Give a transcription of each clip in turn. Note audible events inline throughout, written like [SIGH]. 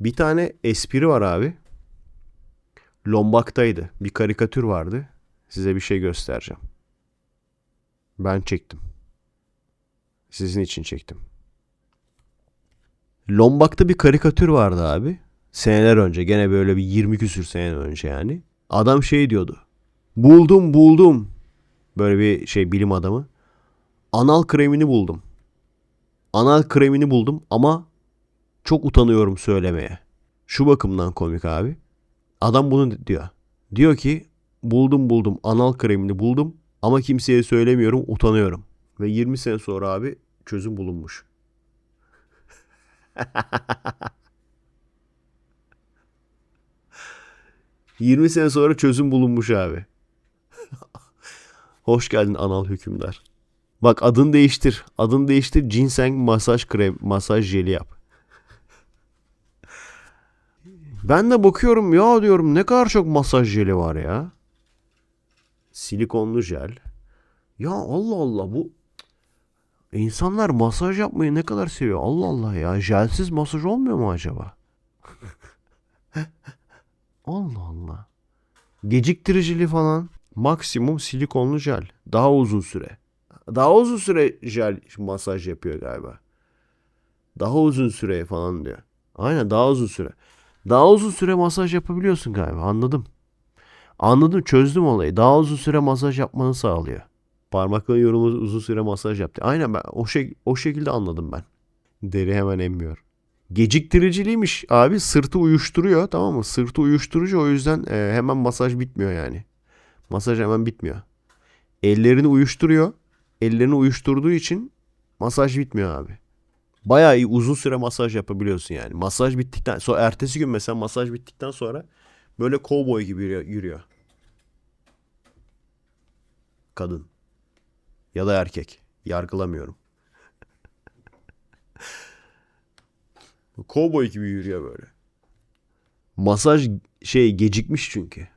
Bir tane espri var abi. Lombak'taydı. Bir karikatür vardı. Size bir şey göstereceğim. Ben çektim. Sizin için çektim. Lombak'ta bir karikatür vardı abi. Seneler önce. Gene böyle bir 20 küsür sene önce yani. Adam şey diyordu. Buldum buldum. Böyle bir şey bilim adamı. Anal kremini buldum. Anal kremini buldum ama çok utanıyorum söylemeye. Şu bakımdan komik abi. Adam bunu diyor. Diyor ki buldum buldum anal kremini buldum ama kimseye söylemiyorum utanıyorum. Ve 20 sene sonra abi çözüm bulunmuş. [LAUGHS] ...20 sene sonra çözüm bulunmuş abi. [LAUGHS] Hoş geldin anal hükümdar. Bak adını değiştir. Adını değiştir. Ginseng masaj krem, masaj jeli yap. Ben de bakıyorum ya diyorum ne kadar çok masaj jeli var ya. Silikonlu jel. Ya Allah Allah bu insanlar masaj yapmayı ne kadar seviyor. Allah Allah ya jelsiz masaj olmuyor mu acaba? [LAUGHS] Allah Allah. Geciktiricili falan. Maksimum silikonlu jel. Daha uzun süre. Daha uzun süre jel masaj yapıyor galiba. Daha uzun süre falan diyor. Aynen daha uzun süre. Daha uzun süre masaj yapabiliyorsun galiba. Anladım. Anladım çözdüm olayı. Daha uzun süre masaj yapmanı sağlıyor. Parmakla yorumu uzun süre masaj yaptı. Aynen ben o, şey, o şekilde anladım ben. Deri hemen emmiyor. Geciktiriciliymiş abi sırtı uyuşturuyor tamam mı? Sırtı uyuşturucu o yüzden e, hemen masaj bitmiyor yani. Masaj hemen bitmiyor. Ellerini uyuşturuyor. Ellerini uyuşturduğu için masaj bitmiyor abi. Bayağı iyi uzun süre masaj yapabiliyorsun yani. Masaj bittikten sonra ertesi gün mesela masaj bittikten sonra böyle kovboy gibi yürüyor. Kadın. Ya da erkek. Yargılamıyorum. [LAUGHS] kovboy gibi yürüyor böyle. Masaj şey gecikmiş çünkü.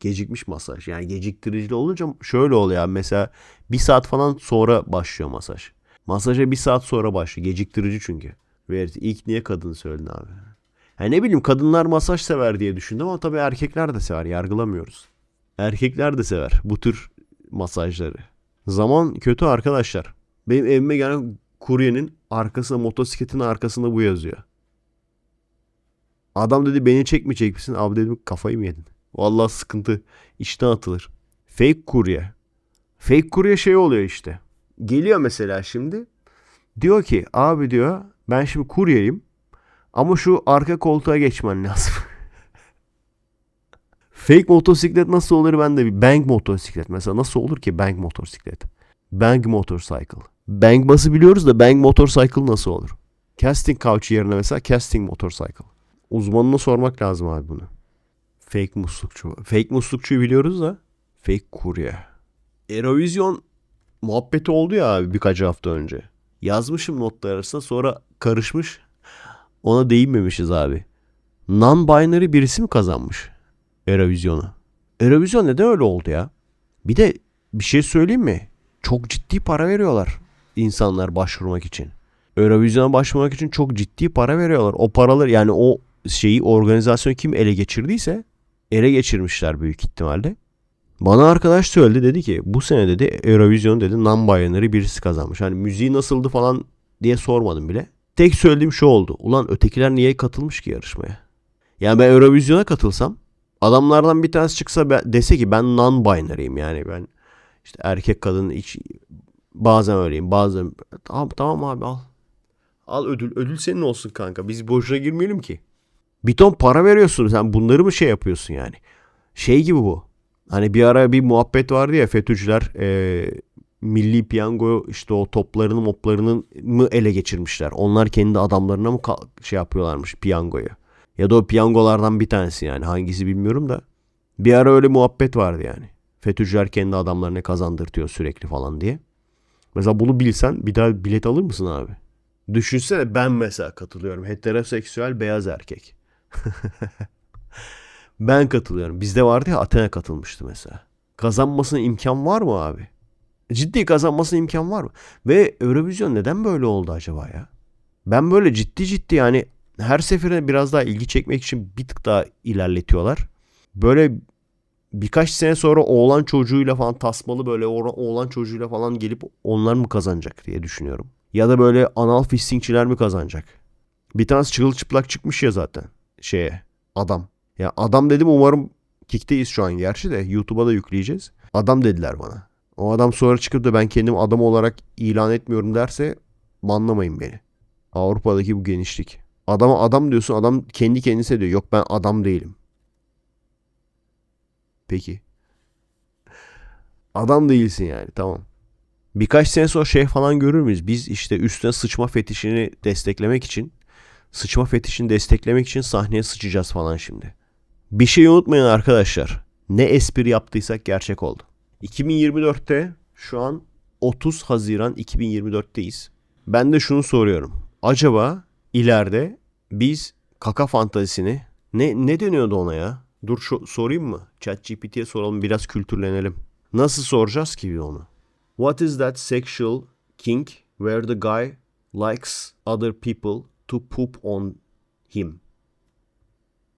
Gecikmiş masaj. Yani geciktiricili olunca şöyle oluyor. Mesela bir saat falan sonra başlıyor masaj. Masaja bir saat sonra başlıyor. Geciktirici çünkü. Ve ilk niye kadın söyledin abi? Ha ne bileyim kadınlar masaj sever diye düşündüm ama tabii erkekler de sever. Yargılamıyoruz. Erkekler de sever bu tür masajları. Zaman kötü arkadaşlar. Benim evime gelen kuryenin arkasında motosikletin arkasında bu yazıyor. Adam dedi beni çekmeyecek misin? Abi dedim kafayı mı yedin? Vallahi sıkıntı. İşten atılır. Fake kurye. Fake kurye şey oluyor işte. Geliyor mesela şimdi. Diyor ki abi diyor ben şimdi kuryeyim. Ama şu arka koltuğa geçmen [LAUGHS] lazım. Fake motosiklet nasıl olur ben de bir bank motosiklet mesela nasıl olur ki bank motosiklet? Bank motorcycle. Bank bası biliyoruz da bank motorcycle nasıl olur? Casting couch yerine mesela casting motorcycle. Uzmanına sormak lazım abi bunu. Fake muslukçu. Fake muslukçuyu biliyoruz da fake kurye. Eurovision muhabbeti oldu ya abi birkaç hafta önce. Yazmışım notlar arasında sonra karışmış. Ona değinmemişiz abi. Non-binary birisi mi kazanmış Eurovision'u? Eurovision neden öyle oldu ya? Bir de bir şey söyleyeyim mi? Çok ciddi para veriyorlar insanlar başvurmak için. Eurovision'a başvurmak için çok ciddi para veriyorlar. O paralar yani o şeyi organizasyon kim ele geçirdiyse ele geçirmişler büyük ihtimalle. Bana arkadaş söyledi dedi ki bu sene dedi Eurovision dedi non-binary birisi kazanmış. Hani müziği nasıldı falan diye sormadım bile. Tek söylediğim şu oldu. Ulan ötekiler niye katılmış ki yarışmaya? Yani ben Eurovision'a katılsam adamlardan bir tanesi çıksa dese ki ben non-binary'im yani ben işte erkek kadın hiç bazen öyleyim bazen tamam tamam abi al. Al ödül. Ödül senin olsun kanka. Biz boşuna girmeyelim ki. Bir ton para veriyorsun. Sen bunları mı şey yapıyorsun yani? Şey gibi bu. Hani bir ara bir muhabbet vardı ya FETÖ'cüler e, milli piyango işte o toplarını moplarını mı ele geçirmişler. Onlar kendi adamlarına mı şey yapıyorlarmış piyangoyu. Ya da o piyangolardan bir tanesi yani hangisi bilmiyorum da. Bir ara öyle muhabbet vardı yani. FETÖ'cüler kendi adamlarını kazandırtıyor sürekli falan diye. Mesela bunu bilsen bir daha bilet alır mısın abi? Düşünsene ben mesela katılıyorum. Heteroseksüel beyaz erkek. [LAUGHS] ben katılıyorum. Bizde vardı ya Athena katılmıştı mesela. Kazanmasına imkan var mı abi? Ciddi kazanmasına imkan var mı? Ve Eurovision neden böyle oldu acaba ya? Ben böyle ciddi ciddi yani her seferinde biraz daha ilgi çekmek için bir tık daha ilerletiyorlar. Böyle birkaç sene sonra oğlan çocuğuyla falan tasmalı böyle oğlan, çocuğuyla falan gelip onlar mı kazanacak diye düşünüyorum. Ya da böyle anal fistingçiler mi kazanacak? Bir tanesi çırılçıplak çıkmış ya zaten şeye adam. Ya adam dedim umarım Kick'teyiz şu an gerçi de YouTube'a da yükleyeceğiz. Adam dediler bana. O adam sonra çıkıp da ben kendim adam olarak ilan etmiyorum derse banlamayın beni. Avrupa'daki bu genişlik. Adama adam diyorsun adam kendi kendine diyor. Yok ben adam değilim. Peki. Adam değilsin yani tamam. Birkaç sene sonra şey falan görür müyüz? Biz işte üstüne sıçma fetişini desteklemek için sıçma fetişini desteklemek için sahneye sıçacağız falan şimdi. Bir şey unutmayın arkadaşlar. Ne espri yaptıysak gerçek oldu. 2024'te şu an 30 Haziran 2024'teyiz. Ben de şunu soruyorum. Acaba ileride biz kaka fantazisini ne ne deniyordu ona ya? Dur şu, sorayım mı? ChatGPT'ye soralım biraz kültürlenelim. Nasıl soracağız ki onu? What is that sexual kink where the guy likes other people to poop on him?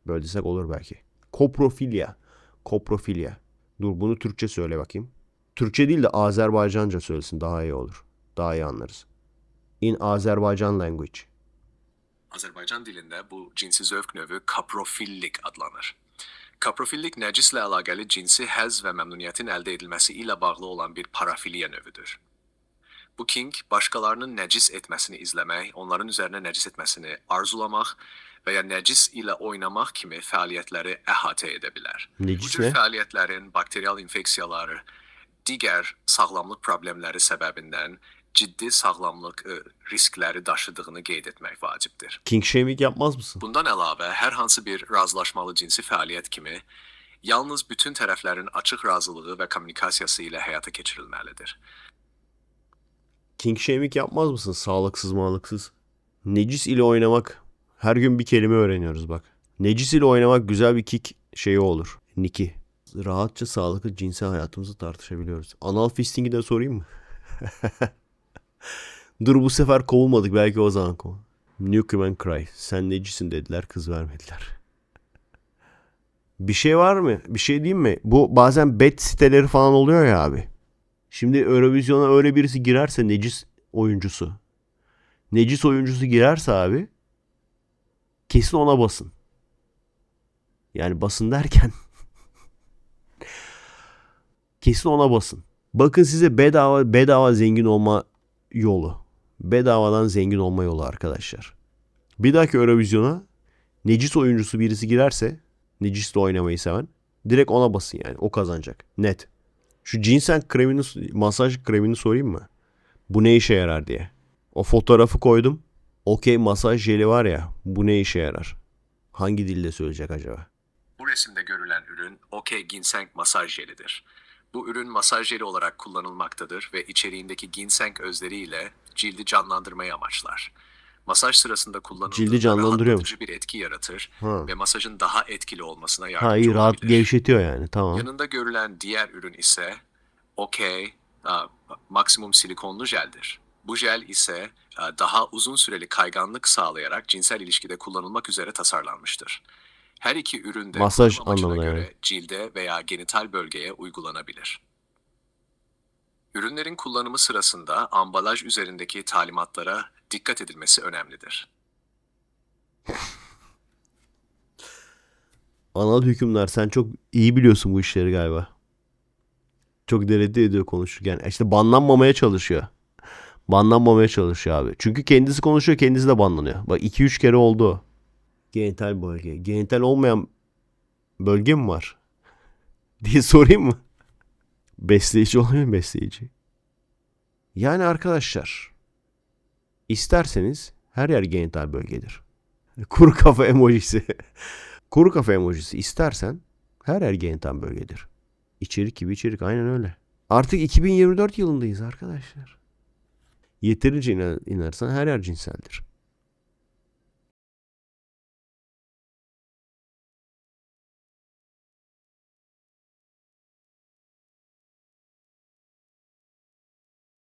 Böyle desek olur belki. Koprofilya. Koprofilya. Dur bunu Türkçe söyle bakayım. Türkçe değil de Azerbaycanca söylesin daha iyi olur. Daha iyi anlarız. In Azerbaycan language. Azərbaycan dilində bu cinsi zövq növü kaprofillik adlanır. Kaprofillik nəcislə əlaqəli cinsi həzz və məmnuniyyətin əldə edilməsi ilə bağlı olan bir parafiliya növüdür. Bu kink başqalarının nəcis etməsini izləmək, onların üzərinə nəcis etməsini arzulamaq və ya nəcis ilə oynamaq kimi edə bilər. Bu Necis cür ne? fəaliyyətlərin bakterial infeksiyaları, digər sağlamlıq problemləri səbəbindən ciddi sağlamlıq e, riskləri daşıdığını qeyd etmək vacibdir. King shaming yapmaz mısın? Bundan əlavə, hər hansı bir razılaşmalı cinsi fəaliyyət kimi yalnız bütün tərəflərin açıq razılığı və kommunikasiyası ilə həyata keçirilməlidir. King shaming yapmaz mısın? Sağlıksız mağlıksız. Necis ile oynamak. Her gün bir kelime öğreniyoruz bak. Necis ile oynamak güzel bir kick şeyi olur. Niki. Rahatça sağlıklı cinsel hayatımızı tartışabiliyoruz. Anal fisting'i de sorayım mı? [LAUGHS] Dur bu sefer kovulmadık belki o zaman kovul. Nukeman Cry. Sen necisin dediler kız vermediler. Bir şey var mı? Bir şey diyeyim mi? Bu bazen bet siteleri falan oluyor ya abi. Şimdi Eurovision'a öyle birisi girerse necis oyuncusu. Necis oyuncusu girerse abi kesin ona basın. Yani basın derken [LAUGHS] kesin ona basın. Bakın size bedava bedava zengin olma yolu. Bedavadan zengin olma yolu arkadaşlar. Bir dahaki Eurovision'a necis oyuncusu birisi girerse necisle oynamayı seven direkt ona basın yani. O kazanacak. Net. Şu ginseng kremini, masaj kremini sorayım mı? Bu ne işe yarar diye. O fotoğrafı koydum. Okey masaj jeli var ya. Bu ne işe yarar? Hangi dilde söyleyecek acaba? Bu resimde görülen ürün OK Ginseng masaj jelidir. Bu ürün masaj jeli olarak kullanılmaktadır ve içeriğindeki ginseng özleri ile cildi canlandırmayı amaçlar. Masaj sırasında kullanıldığında Cildi canlandırıyormuş. rahatlatıcı bir etki yaratır Ha. ve masajın daha etkili olmasına yardımcı Ha iyi rahat olabilir. gevşetiyor yani. Tamam. Yanında görülen diğer ürün ise OK a, maksimum silikonlu jeldir. Bu jel ise a, daha uzun süreli kayganlık sağlayarak cinsel ilişkide kullanılmak üzere tasarlanmıştır. Her iki ürün de Masaj anlamında göre yani. cilde veya genital bölgeye uygulanabilir. Ürünlerin kullanımı sırasında ambalaj üzerindeki talimatlara dikkat edilmesi önemlidir. [LAUGHS] Anal hükümler sen çok iyi biliyorsun bu işleri galiba. Çok deredi ediyor konuşurken. İşte banlanmamaya çalışıyor. Banlanmamaya çalışıyor abi. Çünkü kendisi konuşuyor kendisi de banlanıyor. Bak 2-3 kere oldu. Genital bölge. Genital olmayan bölge mi var? [LAUGHS] diye sorayım mı? Besleyici oluyor mu besleyici? Yani arkadaşlar isterseniz her yer genital bölgedir. Kuru kafa emojisi. [LAUGHS] Kuru kafa emojisi istersen her yer genital bölgedir. İçerik gibi içerik aynen öyle. Artık 2024 yılındayız arkadaşlar. Yeterince inan- inanırsan her yer cinseldir.